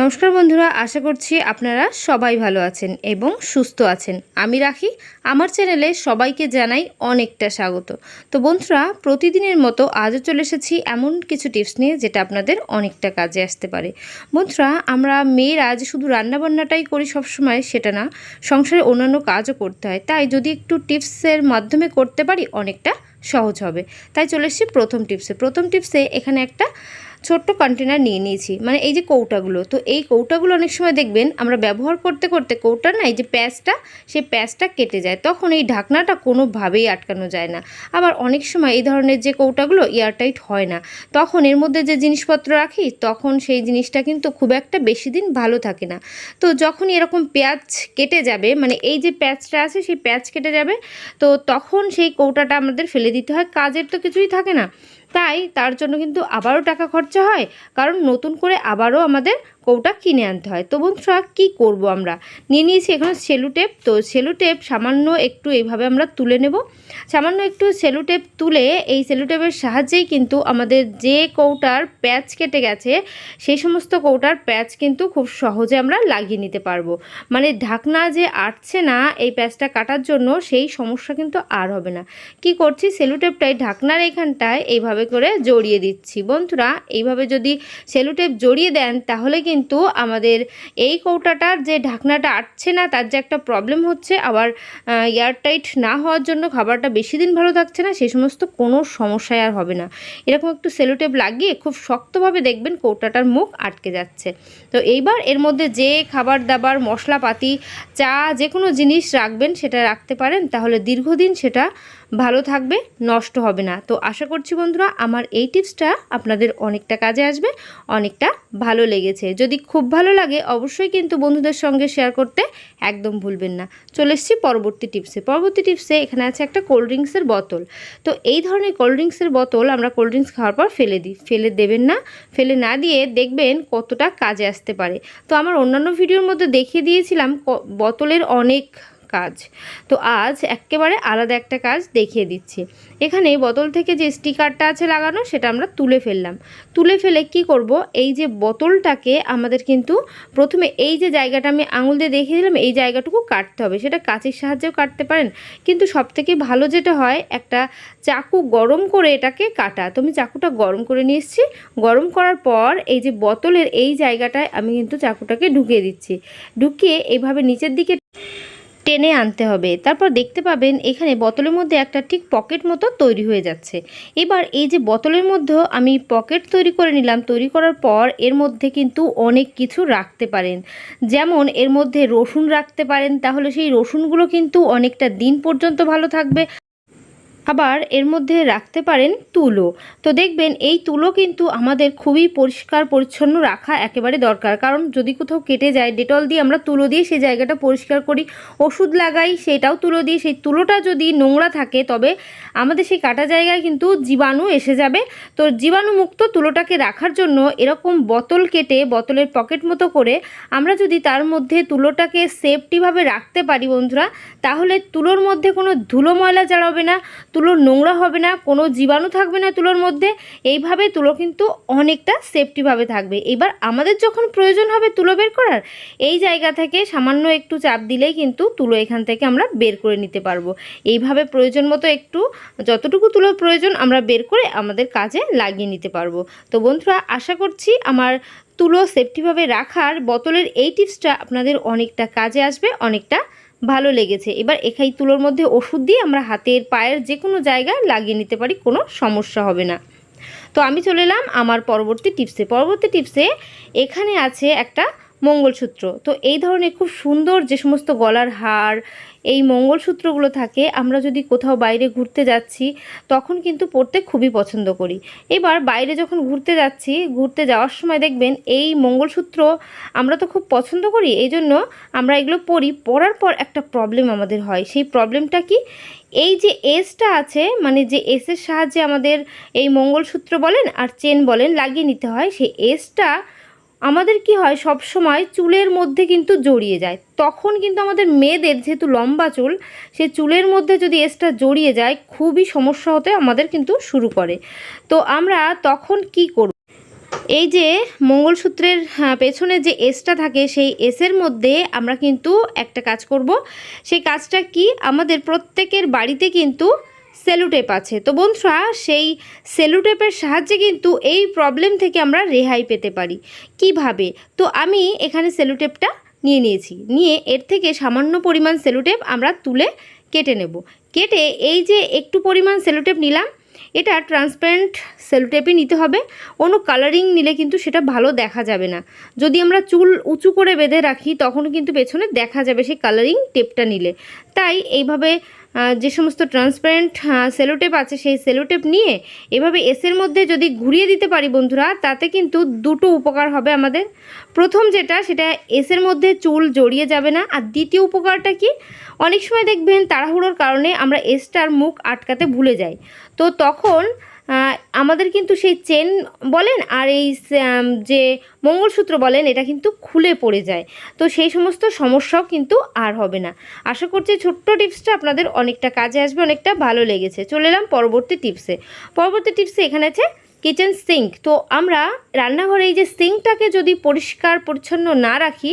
নমস্কার বন্ধুরা, আশা করছি আপনারা সবাই ভালো আছেন এবং সুস্থ আছেন। আমি রাখি, আমার চ্যানেলে সবাইকে জানাই অনেকটা স্বাগত। তো বন্ধুরা, প্রতিদিনের মতো আজও চলে এসেছি এমন কিছু টিপস নিয়ে যেটা আপনাদের অনেকটা কাজে আসতে পারে। বন্ধুরা, আমরা মেয়েরা যে শুধু রান্নাবান্নাটাই করি সবসময় সেটা না, সংসারে অন্যান্য কাজও করতে হয়। তাই যদি একটু টিপসের মাধ্যমে করতে পারি, অনেকটা সহজ হবে। তাই চলে এসেছি প্রথম টিপসে। প্রথম টিপসে এখানে একটা ছোট্ট কন্টেনার নিয়ে নিয়েছি। মানে এই যে কৌটাগুলো, তো এই কৌটাগুলো অনেক সময় দেখবেন আমরা ব্যবহার করতে করতে কৌটার না এই যে প্যাঁচটা, সেই প্যাঁচটা কেটে যায়। তখন এই ঢাকনাটা কোনোভাবেই আটকানো যায় না। আবার অনেক সময় এই ধরনের যে কৌটাগুলো এয়ারটাইট হয় না। তখন এর মধ্যে যে জিনিসপত্র রাখি, তখন সেই জিনিসটা কিন্তু খুব একটা বেশি দিন ভালো থাকে না। তো যখন এরকম প্যাঁচ কেটে যাবে মানে এই যে প্যাঁচটা আছে, সেই প্যাঁচ কেটে যাবে, তো তখন সেই কৌটাটা আমাদের ফেলে দিতে হয়। কাজের তো কিছুই থাকে না। তাই তার জন্য কিন্তু আবারও টাকা খরচা হয়। কারণ নতুন করে আবারও আমাদের কৌটা কিনে আনতে হয়। তো বন্ধুরা, কী করব আমরা? নিয়ে নিয়েছি এখানে সেলু টেপ তো সেলু টেপ সামান্য একটু এইভাবে আমরা তুলে নেব। সামান্য একটু সেলু টেপ তুলে এই সেলু টেপের সাহায্যেই কিন্তু আমাদের যে কৌটার প্যাচ কেটে গেছে, সেই সমস্ত কৌটার প্যাচ কিন্তু খুব সহজে আমরা লাগিয়ে নিতে পারব। মানে ঢাকনা যে আটছে না এই প্যাচটা কাটার জন্য, সেই সমস্যা কিন্তু আর হবে না। কি করছি? সেলু টেপটাই ঢাকনার এখানটায় এইভাবে করে জড়িয়ে দিচ্ছি। বন্ধুরা, এইভাবে যদি সেলু টেপ জড়িয়ে দেন, তাহলে কিন্তু আমাদের এই কৌটাটার যে ঢাকনাটা আটছে না, তার যে একটা প্রবলেম হচ্ছে, আবার এয়ারটাইট না হওয়ার জন্য খাবারটা বেশি দিন ভালো থাকছে না সেই সমস্ত কোনো সমস্যায় আর হবে না। এরকম একটু সেলোটেপ লাগিয়ে খুব শক্তভাবে দেখবেন কৌটাটার মুখ আটকে যাচ্ছে। তো এইবার এর মধ্যে যে খাবার দাবার, মশলাপাতি, চা যে কোনো জিনিস রাখবেন, সেটা রাখতে পারেন, তাহলে দীর্ঘদিন সেটা ভালো থাকবে, নষ্ট হবে না। তো আশা করছি বন্ধুরা, আমার এই টিপসটা আপনাদের অনেকটা কাজে আসবে, অনেকটা ভালো লেগেছে। যদি খুব ভালো লাগে, অবশ্যই কিন্তু বন্ধুদের সঙ্গে শেয়ার করতে একদম ভুলবেন না। চলে এসেছি পরবর্তী টিপসে পরবর্তী টিপসে এখানে আছে একটা কোল্ড ড্রিঙ্কসের বোতল। তো এই ধরনের কোল্ড ড্রিঙ্কসের বোতল আমরা কোল্ড ড্রিঙ্কস খাওয়ার পর ফেলে দিই। ফেলে দেবেন না, ফেলে না দিয়ে দেখবেন কতটা কাজে আসতে পারে। তো আমার অন্যান্য ভিডিওর মধ্যে দেখিয়ে দিয়েছিলাম বোতলের অনেক কাজ। তো আজ একেবারে আলাদা একটা কাজ দেখিয়ে দিচ্ছি। এখানে বোতল থেকে যে স্টিকারটা আছে লাগানো, সেটা আমরা তুলে ফেললাম। তুলে ফেলে কি করব? এই যে বোতলটাকে আমাদের কিন্তু প্রথমে এই যে জায়গাটা আমি আঙুল দিয়ে দেখিয়ে দিলাম, এই জায়গাটুকু কাটতে হবে। সেটা কাঁচির সাহায্যেও কাটতে পারেন। কিন্তু সবথেকে ভালো যেটা হয়, একটা চাকু গরম করে এটাকে কাটা। তো আমি চাকুটা গরম করে নিয়ে এসেছি। গরম করার পর এই যে বোতলের এই জায়গাটায় আমি কিন্তু চাকুটাকে ঢুকিয়ে দিচ্ছি। ঢুকিয়ে এইভাবে নিচের দিকে টেনে আনতে হবে। তারপর দেখতে পাবেন এখানে বোতলের মধ্যে একটা ঠিক পকেট মতো তৈরি হয়ে যাচ্ছে। এবার এই যে বোতলের মধ্যে আমি পকেট তৈরি করে নিলাম, তৈরি করার পর এর মধ্যে কিন্তু অনেক কিছু রাখতে পারেন। যেমন এর মধ্যে রসুন রাখতে পারেন, তাহলে সেই রসুনগুলো কিন্তু অনেকটা দিন পর্যন্ত ভালো থাকবে। আবার এর মধ্যে রাখতে পারেন তুলো। তো দেখবেন এই তুলো কিন্তু আমাদের খুবই পরিষ্কার, পরিচ্ছন্ন রাখা একেবারে দরকার। কারণ যদি কোথাও কেটে যায়, ডেটল দিয়ে আমরা তুলো দিয়ে সেই জায়গাটা পরিষ্কার করি, ওষুধ লাগাই, সেটাও তুলো দিয়ে, সেই তুলোটা যদি নোংরা থাকে, তবে আমাদের সেই কাটা জায়গায় কিন্তু জীবাণু এসে যাবে। তো জীবাণুমুক্ত তুলোটাকে রাখার জন্য এরকম বোতল কেটে, বোতলের পকেট মতো করে আমরা যদি তার মধ্যে তুলোটাকে সেফটিভাবে রাখতে পারি বন্ধুরা, তাহলে তুলোর মধ্যে কোনো ধুলো ময়লা জড়াবে না। তুলো নোংরা হবে না, কোনো জীবাণু থাকবে না তুলোর মধ্যে। এইভাবে তুলো কিন্তু অনেকটা সেফটিভাবে থাকবে। এবার আমাদের যখন প্রয়োজন হবে তুলো বের করার, এই জায়গা থেকে সামান্য একটু চাপ দিলেই কিন্তু তুলো এখান থেকে আমরা বের করে নিতে পারব। এইভাবে প্রয়োজন মতো একটু, যতটুকু তুলোর প্রয়োজন আমরা বের করে আমাদের কাজে লাগিয়ে নিতে পারব। তো বন্ধুরা, আশা করছি আমার তুলো সেফটিভাবে রাখার বোতলের এই টিপসটা আপনাদের অনেকটা কাজে আসবে, অনেকটা ভালো লেগেছে। এবার এখাই তুলোর মধ্যে ওষুধ দিয়ে আমরা হাতের পায়ের যে কোনো জায়গায় লাগিয়ে নিতে পারি, কোনো সমস্যা হবে না। তো আমি চলে এলাম আমার পরবর্তী টিপসে। পরবর্তী টিপসে এখানে আছে একটা মঙ্গলসূত্র। তো এই ধরনের খুব সুন্দর যে সমস্ত গলার হার এই মঙ্গলসূত্রগুলো থাকে, আমরা যদি কোথাও বাইরে ঘুরতে যাচ্ছি, তখন কিন্তু পড়তে খুবই পছন্দ করি। এবার বাইরে যখন ঘুরতে যাচ্ছি, ঘুরতে যাওয়ার সময় দেখবেন এই মঙ্গলসূত্র আমরা তো খুব পছন্দ করি, এই জন্য আমরা এগুলো পড়ি। পড়ার পর একটা প্রবলেম আমাদের হয়। সেই প্রবলেমটা কি? এই যে এসটা আছে মানে যে এসের সাহায্যে আমাদের এই মঙ্গলসূত্র বলেন আর চেন বলেন লাগিয়ে নিতে হয়, সেই এসটা আমাদের কি হয় সব সময় চুলের মধ্যে কিন্তু জড়িয়ে যায়। তখন কিন্তু আমাদের মেয়েদের যেহেতু লম্বা চুল সে চুলের মধ্যে যদি এসটা জড়িয়ে যায় খুবই সমস্যা হতে আমাদের কিন্তু শুরু করে। তো আমরা তখন কি করব? এই যে মঙ্গলসূত্রের আহ, পেছনে যে এসটা থাকে সেই এসের মধ্যে আমরা কিন্তু একটা কাজ করব। সেই কাজটা কি? আমাদের প্রত্যেকের বাড়িতে কিন্তু সেলুটেপ আছে। তো বন্ধুরা, সেই সেলুটেপের সাহায্যে কিন্তু এই প্রবলেম থেকে আমরা রেহাই পেতে পারি। কীভাবে? তো আমি এখানে সেলুটেপটা নিয়ে নিয়েছি। নিয়ে এর থেকে সামান্য পরিমাণ সেলুটেপ আমরা তুলে কেটে নেব। কেটে এই যে একটু পরিমাণ সেলুটেপ নিলাম, এটা ট্রান্সপারেন্ট সেলুটেপই নিতে হবে। কোনো কালারিং নিলে কিন্তু সেটা ভালো দেখা যাবে না। যদি আমরা চুল উঁচু করে বেঁধে রাখি, তখন কিন্তু পেছনে দেখা যাবে সেই কালারিং টেপটা নিলে। তাই এইভাবে যে সমস্ত ট্রান্সপারেন্ট সেলোটেপ আছে, সেই সেলোটেপ নিয়ে এভাবে এসের মধ্যে যদি ঘুরিয়ে দিতে পারি বন্ধুরা, তাতে কিন্তু দুটো উপকার হবে আমাদের। প্রথম যেটা, সেটা এসের মধ্যে চুল জড়িয়ে যাবে না। আর দ্বিতীয় উপকারটা কি? অনেক সময় দেখবেন তাড়াহুড়োর কারণে আমরা এসটার মুখ আটকাতে ভুলে যাই। তো তখন আমাদের কিন্তু সেই চেন বলেন আর এই যে মঙ্গলসূত্র বলেন, এটা কিন্তু খুলে পড়ে যায়। তো সেই সমস্ত সমস্যাও কিন্তু আর হবে না। আশা করছি ছোট্ট টিপসটা আপনাদের অনেকটা কাজে আসবে, অনেকটা ভালো লেগেছে। চলে এলাম পরবর্তী টিপসে। পরবর্তী টিপসে এখানে আছে কিচেন সিঙ্ক তো আমরা রান্নাঘরে এই যে সিঙ্কটাকে যদি পরিষ্কার পরিচ্ছন্ন না রাখি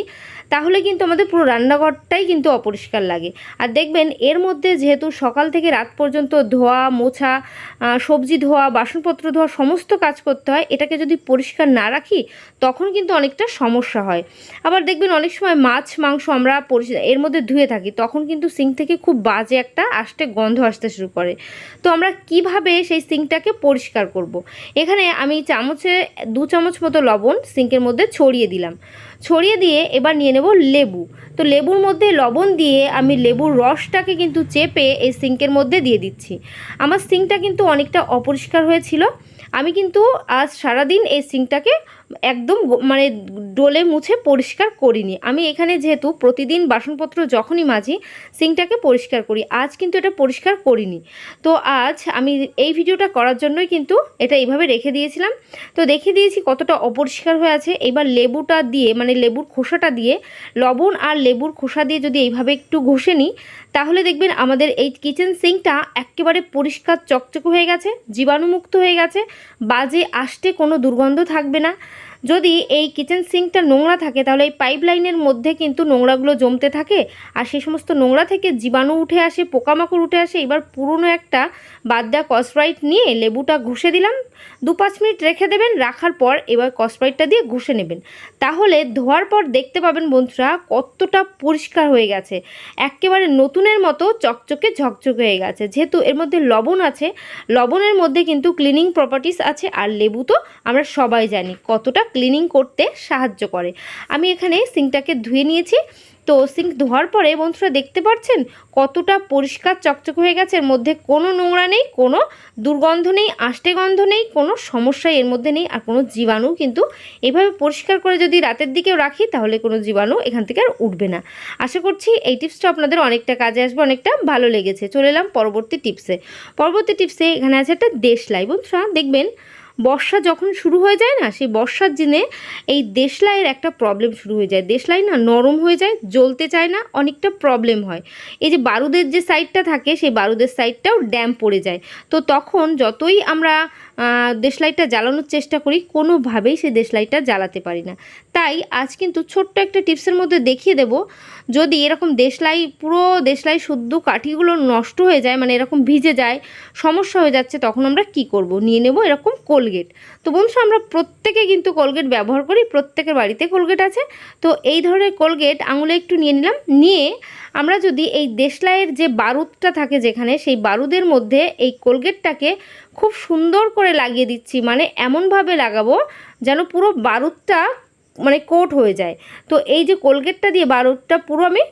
তাহলে কিন্তু আমাদের পুরো রান্নাঘরটাই কিন্তু অপরিষ্কার লাগে। আর দেখবেন, এর মধ্যে যেহেতু সকাল থেকে রাত পর্যন্ত ধোয়া, মোছা সবজি ধোয়া, বাসনপত্র ধোয়া সমস্ত কাজ করতে হয়, এটাকে যদি পরিষ্কার না রাখি, তখন কিন্তু অনেকটা সমস্যা হয়। আবার দেখবেন, অনেক সময় মাছ, মাংস আমরা এর মধ্যে ধুয়ে থাকি, তখন কিন্তু সিঙ্ক থেকে খুব বাজে একটা আসতে গন্ধ আসতে শুরু করে। তো আমরা কীভাবে সেই সিঙ্কটাকে পরিষ্কার করব। এখানে আমি চামচে, দু চামচ মতো লবণ সিঙ্কের মধ্যে ছড়িয়ে দিলাম। ছড়িয়ে দিয়ে এবার নিয়ে নেব লেবু। তো লেবুর মধ্যে লবণ দিয়ে আমি লেবুর রসটাকে কিন্তু চেপে এই সিঙ্কের মধ্যে দিয়ে দিচ্ছি। আমার সিঙ্কটা কিন্তু অনেকটা অপরিষ্কার হয়েছিল। আমি কিন্তু আজ সারাদিন এই সিঙ্কটাকে একদম মানে ডোলে মুছে পরিষ্কার করিনি। আমি এখানে যেহেতু প্রতিদিন বাসনপত্র যখনই মাজি সিঙ্কটাকে পরিষ্কার করি। আজ কিন্তু এটা পরিষ্কার করিনি। তো আজ আমি এই ভিডিওটা করার জন্যই কিন্তু এটা এইভাবে রেখে দিয়েছিলাম। তো দেখে দিয়েছি কতটা অপরিষ্কার হয়ে আছে। এবার লেবুটা দিয়ে মানে লেবুর খোসাটা দিয়ে, লবণ আর লেবুর খোসা দিয়ে যদি এইভাবে একটু ঘষে নিই, তাহলে দেখবেন আমাদের এই কিচেন সিঙ্কটা একেবারে পরিষ্কার চকচকে হয়ে গেছে, জীবাণুমুক্ত হয়ে গেছে। বাজে, আসতে কোনো দুর্গন্ধ থাকবে না। যদি এই কিচেন সিঙ্কটা নোংরা থাকে, তাহলে এই পাইপ লাইনের মধ্যে কিন্তু নোংরাগুলো জমতে থাকে। আর সেই সমস্ত নোংরা থেকে জীবাণু উঠে আসে, পোকামাকড় উঠে আসে। এবার পুরনো একটা বাদ দেওয়া কসপ্রাইট নিয়ে লেবুটা ঘুষে দিলাম। দু পাঁচ মিনিট রেখে দেবেন, রাখার পর এবার কসপ্রাইটটা দিয়ে ঘুষে নেবেন। তাহলে ধোয়ার পর দেখতে পাবেন বন্ধুরা কতটা পরিষ্কার হয়ে গেছে। একেবারে নতুনের মতো চকচকে ঝকঝকে হয়ে গেছে। যেহেতু এর মধ্যে লবণ আছে, লবণের মধ্যে কিন্তু ক্লিনিং প্রপার্টিস আছে আর লেবু তো আমরা সবাই জানি কতটা ক্লিনিং করতে সাহায্য করে। আমি এখানে সিংটাকে ধুয়ে নিয়েছি। তো সিঙ্ক ধোয়ার পরে বন্ধুরা দেখতে পাচ্ছেন? কতটা পরিষ্কার চকচক হয়ে গেছে। এর মধ্যে কোনো নোংরা নেই, কোনো দুর্গন্ধ নেই, আষ্টে গন্ধ নেই, কোনো সমস্যাই এর মধ্যে নেই আর কোনো জীবাণু কিন্তু এভাবে পরিষ্কার করে যদি রাতের দিকেও রাখি তাহলে কোনো জীবাণু এখান থেকে আর উঠবে না। আশা করছি এই টিপসটা আপনাদের অনেকটা কাজে আসবে, অনেকটা ভালো লেগেছে। চলে এলাম পরবর্তী টিপসে। পরবর্তী টিপসে এখানে আছে একটা দেশলাই। বন্ধুরা দেখবেন বর্ষা যখন শুরু হয়ে যায় না, সেই বর্ষার দিনে এই দেশলাইয়ের একটা প্রবলেম শুরু হয়ে যায়। দেশলাই না নরম হয়ে যায়, জ্বলতে চায় না, অনেকটা প্রবলেম হয়। এই যে বারুদের যে সাইডটা থাকে, সেই বারুদের সাইডটাও ড্যাম পড়ে যায়। তো তখন যতই আমরা আহ, দেশলাইটা জ্বালানোর চেষ্টা করি কোনোভাবেই সেই দেশলাইটা জ্বালাতে পারি না। তাই আজ কিন্তু ছোট্ট একটা টিপসের মধ্যে দেখিয়ে দেব যদি এরকম দেশলাই পুরো দেশলাই শুদ্ধ কাঠিগুলো নষ্ট হয়ে যায় মানে এরকম ভিজে যায় সমস্যা হয়ে যাচ্ছে তখন আমরা কি করব? নিয়ে নেব এরকম কোলগেট। তো বন্ধুরা আমরা প্রত্যেকে কিন্তু কোলগেট ব্যবহার করি প্রত্যেকের বাড়িতে কোলগেট আছে। তো এই ধরনের কোলগেট আঙুলে একটু নিয়ে নিলাম নিয়ে আমরা যদি এই দেশলাইয়ের যে বারুদটা থাকে যেখানে, সেই বারুদের মধ্যে এই কোলগেটটাকে খুব সুন্দর করে লাগিয়ে দিচ্ছি মানে এমনভাবে লাগাবো যেন পুরো বারুদটা মানে কোট হয়ে যায়। তো এই যে কোলগেটটা দিয়ে বারুদটা পুরো আমি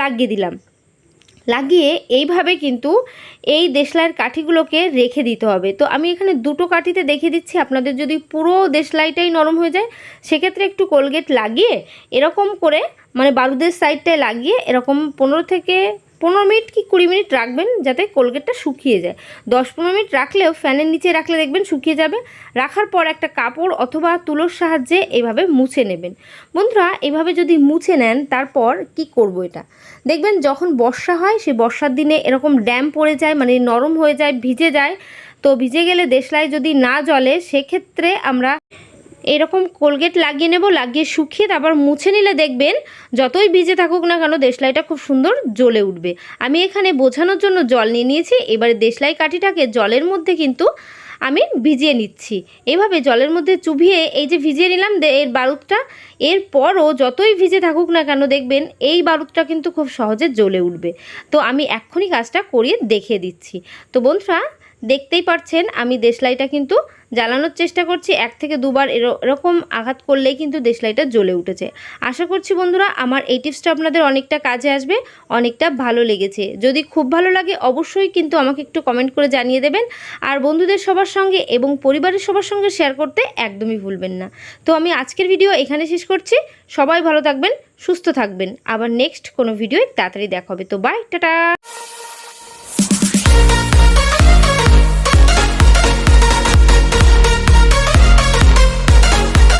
লাগিয়ে দিলাম। লাগিয়ে এইভাবে কিন্তু এই দেশলাইয়ের কাঠিগুলোকে রেখে দিতে হবে। তো আমি এখানে দুটো কাঠিতে দেখে দিচ্ছি। আপনাদের যদি পুরো দেশলাইটাই নরম হয়ে যায়, সেক্ষেত্রে একটু কোলগেট লাগিয়ে এরকম করে মানে বারুদের সাইডটায় লাগিয়ে এরকম পনেরো থেকে পনেরো মিনিট কি কুড়ি মিনিট রাখবেন যাতে কোলগেটটা শুকিয়ে যায়। দশ পনেরো মিনিট রাখলেও ফ্যানের নিচে রাখলে দেখবেন শুকিয়ে যাবে। রাখার পর একটা কাপড় অথবা তুলোর সাহায্যে এভাবে মুছে নেবেন। বন্ধুরা, এভাবে যদি মুছে নেন, তারপর কি করব এটা? দেখবেন যখন বর্ষা হয়, সেই বর্ষার দিনে এরকম ড্যাম পড়ে যায় মানে নরম হয়ে যায়, ভিজে যায়। তো ভিজে গেলে দেশলাই যদি না জলে সেক্ষেত্রে আমরা এরকম কোলগেট লাগিয়ে নেব, লাগিয়ে শুকিয়ে তারপর মুছে নিলে দেখবেন যতই ভিজে থাকুক না কেন দেশলাইটা খুব সুন্দর জ্বলে উঠবে। আমি এখানে বোঝানোর জন্য জল নিয়ে নিয়েছি, এবারে দেশলাই কাঠিটাকে জলের মধ্যে কিন্তু আমি ভিজিয়ে নিচ্ছি। এভাবে জলের মধ্যে চুবিয়ে এই যে ভিজিয়ে নিলাম এর বারুদটা, এরপরও যতই ভিজে থাকুক না কেন দেখবেন এই বারুদটা কিন্তু খুব সহজে জ্বলে উঠবে। তো আমি এক্ষুনি কাজটা করিয়ে দেখিয়ে দিচ্ছি। তো বন্ধুরা দেখতেই পাচ্ছেন আমি দেশলাইটা কিন্তু জ্বালানোর চেষ্টা করছি। এক থেকে দুবার এর- এরকম আঘাত করলেই কিন্তু দেশলাইটা জ্বলে উঠেছে। আশা করছি বন্ধুরা, আমার এই টিপসটা আপনাদের অনেকটা কাজে আসবে, অনেকটা ভালো লেগেছে। যদি খুব ভালো লাগে, অবশ্যই কিন্তু আমাকে একটু কমেন্ট করে জানিয়ে দেবেন। আর বন্ধুদের সবার সঙ্গে এবং পরিবারের সবার সঙ্গে শেয়ার করতে একদমই ভুলবেন না। তো আমি আজকের ভিডিও এখানে শেষ করছি। সবাই ভালো থাকবেন, সুস্থ থাকবেন। আবার নেক্সট কোনো ভিডিও তাড়াতাড়ি দেখা হবে। তো বাই টাটা!